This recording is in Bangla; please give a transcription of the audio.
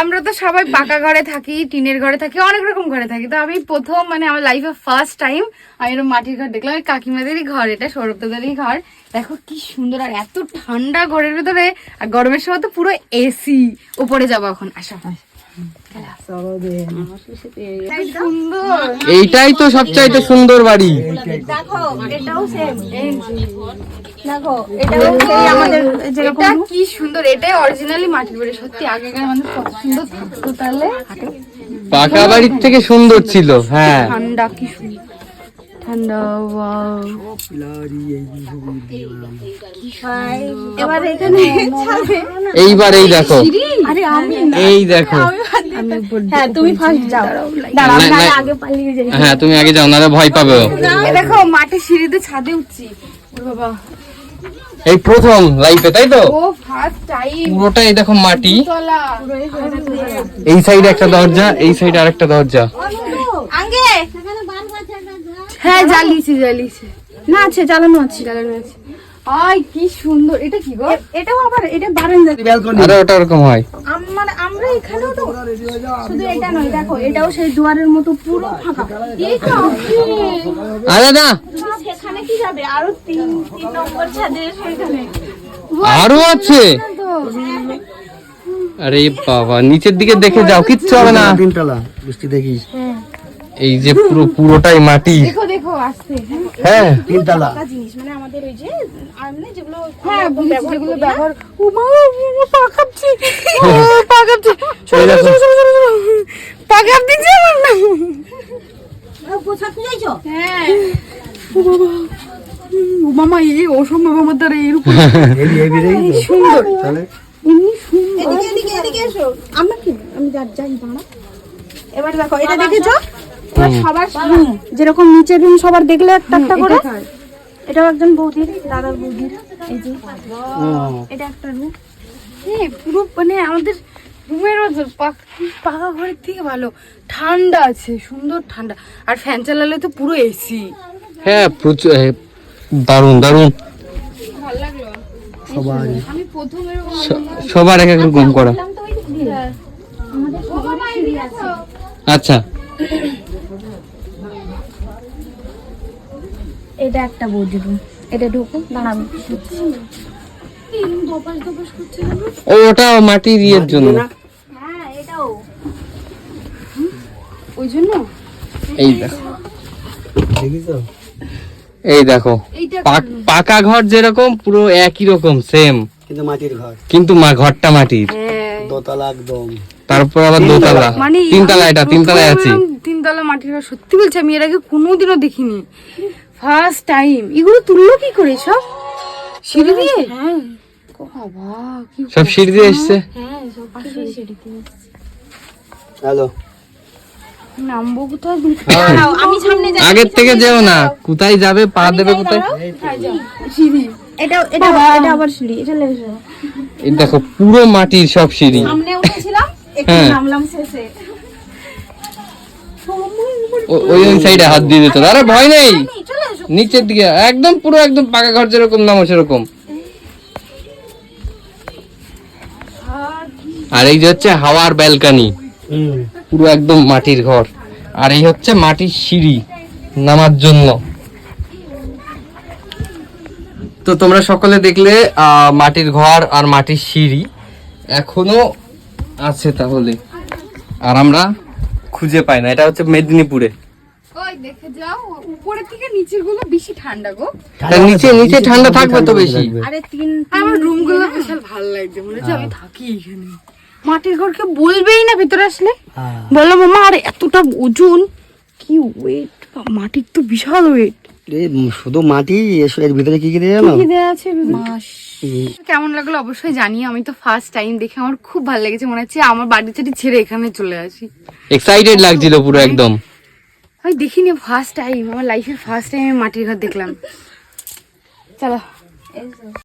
আমরা তো সবাই পাকা ঘরে থাকি, টিনের ঘরে থাকি, অনেক রকম ঘরে থাকি। তো আমি প্রথম মানে আমার লাইফে ফার্স্ট টাইম আমি এরকম মাটির ঘর দেখলাম, ওই কাকিমাদেরই ঘর, এটা সৌরভদাদেরই ঘর। দেখো কি সুন্দর, আর এত ঠান্ডা ঘরের ভেতরে, আর গরমের সময় তো পুরো এসি উপরে যাব এখন আসা। এইটাই তো সবচাইতে সুন্দর বাড়ি। দেখো এটাও দেখো এটাও সেই আমাদের যেরকম এটা কি সুন্দর এটাই অরিজিনালি মাটির বাড়ি সত্যি আগেকার মানুষ কত সুন্দর থাকতো তাহলে। পাকা বাড়ির থেকে সুন্দর ছিল হ্যাঁ। ঠান্ডা কি সুন্দর। ঠান্ডা এবার এখানে এইবার এই দেখো। আরে আমি এই হ্যাঁ তুমি ফার্স্ট যাও। দাঁড়াও না, আগে পালিয়ে যাই। হ্যাঁ তুমি আগে যাও নাহলে ভয় পাবে। দেখো মাটির সিঁড়িতে ছাদে উঠছি। ওরে বাবা। এই প্রথম লাইফে তাই তো? ও ফার্স্ট পুরোটাই দেখো মাটি। এই সাইডে একটা দরজা এই সাইডে আরেকটা দরজা। হ্যাঁ জ্বালিয়েছি জ্বালিয়েছি। না আছে চালানো আছে জ্বালানো আছে। আই কি সুন্দর। এটা কি গো? এটাও আবার এটা বারান্দা। আরে ওটা ওরকম হয়। আম- মানে আমরা এখানেও তো শুধু এটা নয় দেখো এটাও সেই দুয়ারের মতো পুরো ফাঁকা। এই তো আরে না সেখানে কি যাবে? আরও তিন তিন নম্বর ছাদে সেখানে। আরও আছে। আরে বাবা নিচের দিকে দেখে যাও কিচ্ছু হবে না। তিনতলা বৃষ্টি দেখিস। এই যে পুরো পুরোটাই মাটি। দেখো দেখো আসতে হ্যাঁ। তিনতলা জিনিস মানে আমাদের ওই যে আমরা যেগুলো হ্যাঁ যেগুলো ব্যবহার ও মা ও পা কাঁপছে ও পা কাঁপছে এই দেখো। পা কাঁপছে আমার না। হ্যাঁ। ও বাবা। ও মামা এই অসম্ভব আমার দ্বারা এরকম হেভি হেভি রে সুন্দর। তাহলে এমনি সুন্দর। এদিকে এদিকে এদিকে এসো। আমরা কি? আমি যা যাই দাঁড়া। এবার দেখো এটা দেখেছ? এবার সবার রুম যেরকম নিচের রুম সবার দেখলে একটা একটা করে। এটাও একজন বৌদির দাদার বৌদির। এই যে এটা একটা রুম। হ্যাঁ পুরো মানে আমাদের রুমের পাকা ঘরের থেকে ভালো। ঠান্ডা আছে সুন্দর ঠান্ডা। আর ফ্যান চালালে তো পুরো এসি হ্যাঁ প্রচুর দারুণ দারুণ। ভালো লাগল। আমি প্রথম সবার এক এক রকম করা। আসো। আচ্ছা। এটা একটা বৌদির রুম এটা ঢুকো দাঁড়াবো ও ওটা মাটির ইয়ের জন্য। হ্যাঁ এটাও। ওই জন্য? এই দেখো। এই দেখো পাকা ঘর যেরকম পুরো একই রকম সেম কিন্তু মাটির ঘর। কিন্তু মা ঘরটা মাটির। হ্যাঁ। দোতলা একদম। তারপর আবার দোতলা। মানে তিনতলা এটা তিনতলায় আছি। তিনতলা মাটির ঘর সত্যি বলছি আমি এর আগে কোনোদিনও দেখিনি। ফার্স্ট টাইম এগুলো তুললো কি করে সব? সিঁড়ি দিয়ে? হ্যাঁ বাবা কি সব সিঁড়ি দিয়ে এসছে। হ্যালো। নামবো কোথায়? আমি সামনে যাই আগের থেকে যেও না। কোথায় যাবে পা দেবে কোথায়? সিঁড়ি। এটা এটা এটা আবার সিঁড়ি এটা লেগে এই দেখো পুরো মাটির সব সিঁড়ি। সামনে উঠেছিলাম একটু হ্যাঁ। নামলাম শেষে। ও- ওই সাইডে হাত দিয়ে দিত। আরে ভয় নেই। নিচের দিকে একদম পুরো একদম পাকা ঘর যেরকম নামো সেরকম। আর এই যে হচ্ছে হাওয়ার ব্যালকানি পুরো একদম মাটির ঘর। আর এই হচ্ছে মাটির সিঁড়ি নামার জন্য। তো তোমরা সকলে দেখলে আহ, মাটির ঘর আর মাটির সিঁড়ি এখনও আছে তাহলে। আর আমরা খুঁজে পাই না এটা হচ্ছে মেদিনীপুরে। ওই দেখে যাও উপরের থেকে নিচেরগুলো বেশি ঠান্ডা গো। নিচে নিচে ঠান্ডা থাকবে তো বেশি। আরে তিন আমার রুমগুলো বিশাল ভালো লাগছে মনে হচ্ছে আমি থাকি এখানে। মাটির ঘর কেউ বলবেই না ভিতরে আসলে। হ্যাঁ। বলল মামা আর এতটা ওজন কি ওয়েট মাটির তো বিশাল ওয়েট শুধু মাটি এসো এর ভিতরে কি কি দিয়ে কি দেওয়া আছে মাস। কেমন লাগল অবশ্যই জানি আমি তো ফার্স্ট টাইম দেখে আমার খুব ভালো লেগেছে মনে হচ্ছে আমার বাড়ি চাটি ছেড়ে এখানে চলে আসি। এক্সাইটেড লাগছিল পুরো একদম। আমি দেখিনি ফার্স্ট টাইম আমার লাইফের ফার্স্ট টাইম আমি মাটির ঘর দেখলাম। চলো।